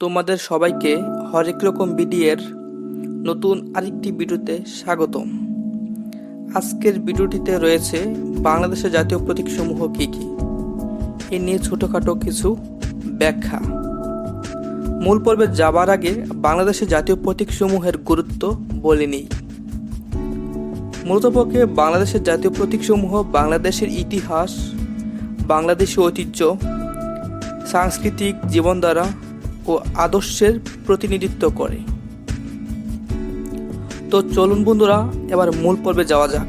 তোমাদের সবাইকে হরেক রকম বিডিএর নতুন আরেকটি ভিডিওতে স্বাগতম। আজকের ভিডিওটিতে রয়েছে বাংলাদেশের জাতীয় প্রতীকসমূহ কী কী? এ নিয়ে ছোটোখাটো কিছু ব্যাখ্যা। মূল পর্বে যাবার আগে বাংলাদেশের জাতীয় প্রতীকসমূহের গুরুত্ব বলে নিই। মূলত পক্ষে বাংলাদেশের জাতীয় প্রতীকসমূহ বাংলাদেশের ইতিহাস, বাংলাদেশি ঐতিহ্য, সাংস্কৃতিক জীবনধারা ও আদর্শের প্রতিনিধিত্ব করে। তো চলুন বন্ধুরা, এবার মূল পর্বে যাওয়া যাক।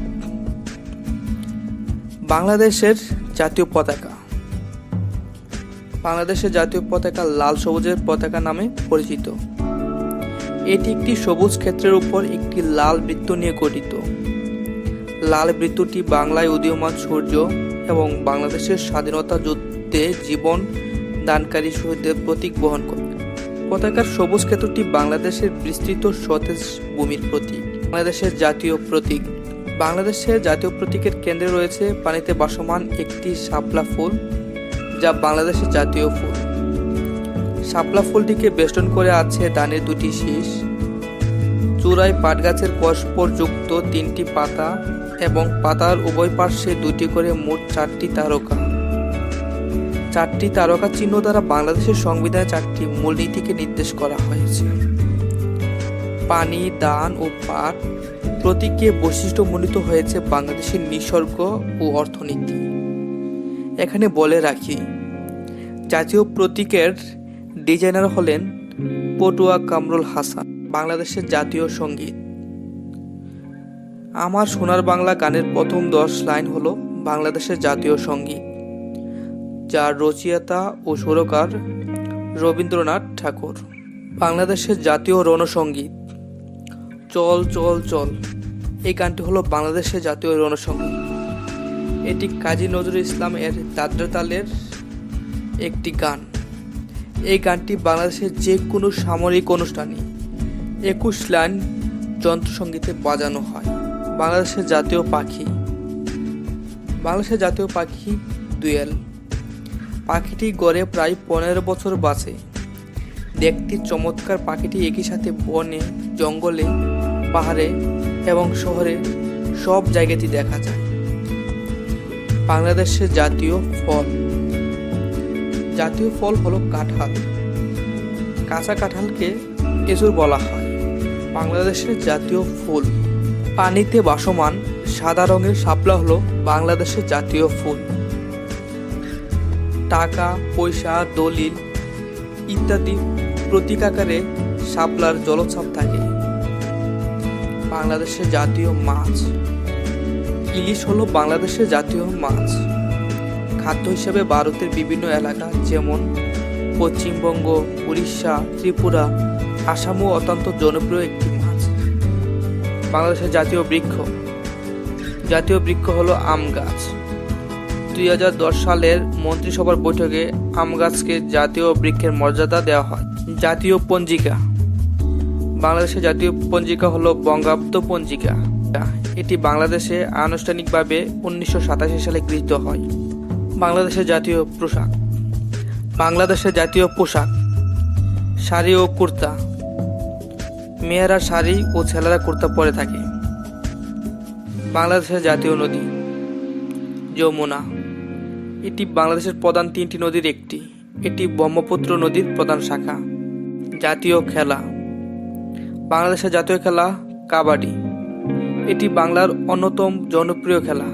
বাংলাদেশের জাতীয় পতাকা। বাংলাদেশের জাতীয় পতাকা লাল সবুজের পতাকা নামে পরিচিত। এটি একটি সবুজ ক্ষেত্রের উপর একটি লাল বৃত্ত নিয়ে গঠিত। লাল বৃত্তটি বাংলায় উদীয়মান সূর্য এবং বাংলাদেশের স্বাধীনতা যুদ্ধে জীবন দানকারী শহীদদের প্রতীক বহন করে। পতাকার সবুজ ক্ষেত্রটি বাংলাদেশের বিস্তৃত সতেজ ভূমির প্রতীক। বাংলাদেশের জাতীয় প্রতীক। বাংলাদেশের জাতীয় প্রতীকের কেন্দ্রে রয়েছে পানিতে বাসমান একটি শাপলা ফুল, যা বাংলাদেশের জাতীয় ফুল। শাপলা ফুলটিকে বেষ্টন করে আছে ডানের দুটি শীষ, চূড়ায় পাট গাছের পরস্পরযুক্ত তিনটি পাতা এবং পাতার উভয় পার্শ্বে দুটি করে মোট চারটি তারকা। চারটি তারকা চিহ্ন দ্বারা বাংলাদেশের সংবিধানে চারটি মূলনীতিকে নির্দেশ করা হয়েছে। পানি, দান ও পাট প্রতীকে বৈশিষ্ট্য বৈশিষ্ট্যমণ্ডিত হয়েছে বাংলাদেশের নিসর্গ ও অর্থনীতি। এখানে বলে রাখি, জাতীয় প্রতীকের ডিজাইনার হলেন পটুয়া কামরুল হাসান, বাংলাদেশের জাতীয় সংগীত। আমার সোনার বাংলা গানের প্রথম দশ লাইন হলো বাংলাদেশের জাতীয় সংগীত। যার রচয়িতা ও সুরকার রবীন্দ্রনাথ ঠাকুর। বাংলাদেশের জাতীয় রণসঙ্গীত। চল চল চল। এই গানটি হলো বাংলাদেশের জাতীয় রণসঙ্গীত। এটি কাজী নজরুল ইসলাম এর দাদ্রতালের একটি গান। এই গানটি বাংলাদেশের যে কোনো সামরিক অনুষ্ঠানে একুশ লাইন যন্ত্রসঙ্গীতে বাজানো হয়। বাংলাদেশের জাতীয় পাখি। বাংলাদেশের জাতীয় পাখি দুয়েল পাখিটি গড়ে প্রায় পনেরো বছর বাঁচে। দেখতে চমৎকার পাখিটি একই সাথে বনে, জঙ্গলে, পাহাড়ে এবং শহরে সব জায়গাতেই দেখা যায়। বাংলাদেশের জাতীয় ফল। জাতীয় ফল হলো কাঁঠাল। কাঁচা কাঁঠালকে এজুর বলা হয়। বাংলাদেশের জাতীয় ফুল। পানিতে বাসমান সাদা রঙের শাপলা হলো বাংলাদেশের জাতীয় ফুল। টাকা, পয়সা, দলিল ইত্যাদি প্রতীক আকারে শাপলার জলছাপ থাকে। বাংলাদেশের জাতীয় মাছ। ইলিশ হলো বাংলাদেশের জাতীয় মাছ। খাদ্য হিসেবে ভারতের বিভিন্ন এলাকা যেমন পশ্চিমবঙ্গ, উড়িষ্যা, ত্রিপুরা, আসামও অত্যন্ত জনপ্রিয় একটি মাছ। বাংলাদেশের জাতীয় বৃক্ষ। জাতীয় বৃক্ষ হলো আম গাছ। দুই হাজার দশ সালের মন্ত্রিসভার বৈঠকে আম গাছকে জাতীয় বৃক্ষের মর্যাদা দেওয়া হয়। জাতীয় পঞ্জিকা। বাংলাদেশের জাতীয় পঞ্জিকা হলো বঙ্গাব্দ পঞ্জিকা। এটি বাংলাদেশে আনুষ্ঠানিকভাবে উনিশশো সাতাশি সালে গৃহীত হয়। বাংলাদেশের জাতীয় পোশাক। বাংলাদেশের জাতীয় পোশাক। শাড়ি ও কুর্তা। মেয়েরা শাড়ি ও ছেলেরা কুর্তা পরে থাকে। বাংলাদেশের জাতীয় নদী। যমুনা। এটি বাংলাদেশের প্রধান তিনটি নদীর একটি। এটি ব্রহ্মপুত্র নদীর প্রধান শাখা। জাতীয় খেলা। বাংলাদেশের জাতীয় খেলা কাবাডি। এটি বাংলার অন্যতম জনপ্রিয় খেলা।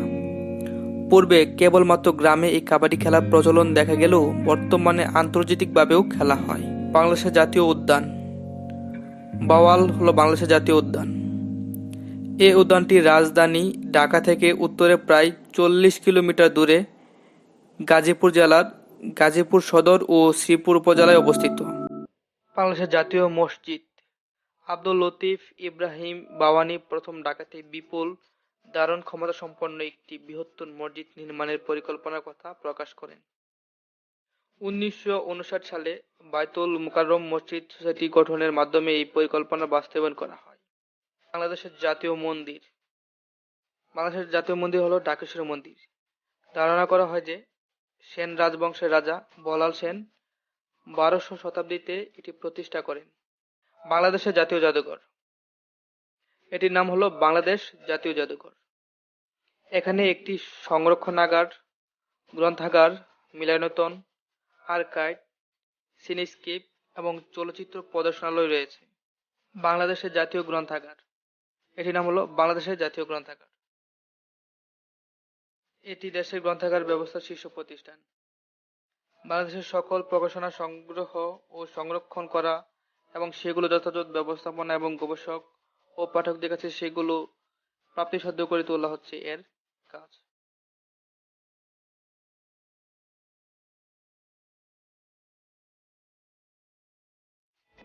পূর্বে কেবলমাত্র গ্রামে এই কাবাডি খেলার প্রচলন দেখা গেলেও বর্তমানে আন্তর্জাতিকভাবেও খেলা হয়। বাংলাদেশের জাতীয় উদ্যান। বাওয়াল হলো বাংলাদেশের জাতীয় উদ্যান। এই উদ্যানটি রাজধানী ঢাকা থেকে উত্তরে প্রায় চল্লিশ কিলোমিটার দূরে গাজীপুর জেলার গাজীপুর সদর ও শ্রীপুর উপজেলায় অবস্থিত। বাংলাদেশের জাতীয় মসজিদ আব্দুল লতিফ ইব্রাহিম বাওয়ানি প্রথম ঢাকাতে বিপুল ধারণ ক্ষমতা সম্পন্ন একটি বৃহত্তর মসজিদ নির্মাণের পরিকল্পনার কথা প্রকাশ করেন। উনিশশো উনষাট সালে বাইতুল মুকাররম মসজিদ সোসাইটি গঠনের মাধ্যমে এই পরিকল্পনা বাস্তবায়ন করা হয়। বাংলাদেশের জাতীয় মন্দির, বাংলাদেশের জাতীয় মন্দির হলো ঢাকেশ্বর মন্দির। ধারণা করা হয় যে সেন রাজবংশের রাজা বলাল সেন বারোশো শতাব্দীতে এটি প্রতিষ্ঠা করেন। বাংলাদেশের জাতীয় জাদুঘর। এটির নাম হলো বাংলাদেশ জাতীয় জাদুঘর। এখানে একটি সংরক্ষণাগার, গ্রন্থাগার, মিলনায়তন আর্কাইড সিনেস্কেপ এবং চলচ্চিত্র প্রদর্শনালয় রয়েছে। বাংলাদেশের জাতীয় গ্রন্থাগার। এটির নাম হলো বাংলাদেশের জাতীয় গ্রন্থাগার। এটি দেশের গ্রন্থাগার ব্যবস্থার শীর্ষ প্রতিষ্ঠান। বাংলাদেশের সকল প্রকাশনা সংগ্রহ ও সংরক্ষণ করা এবং সেগুলো যথাযথ ব্যবস্থাপনা এবং গবেষক ও পাঠকদের কাছে সেগুলো প্রাপ্তিসাধ্য করে তোলা হচ্ছে এর কাজ।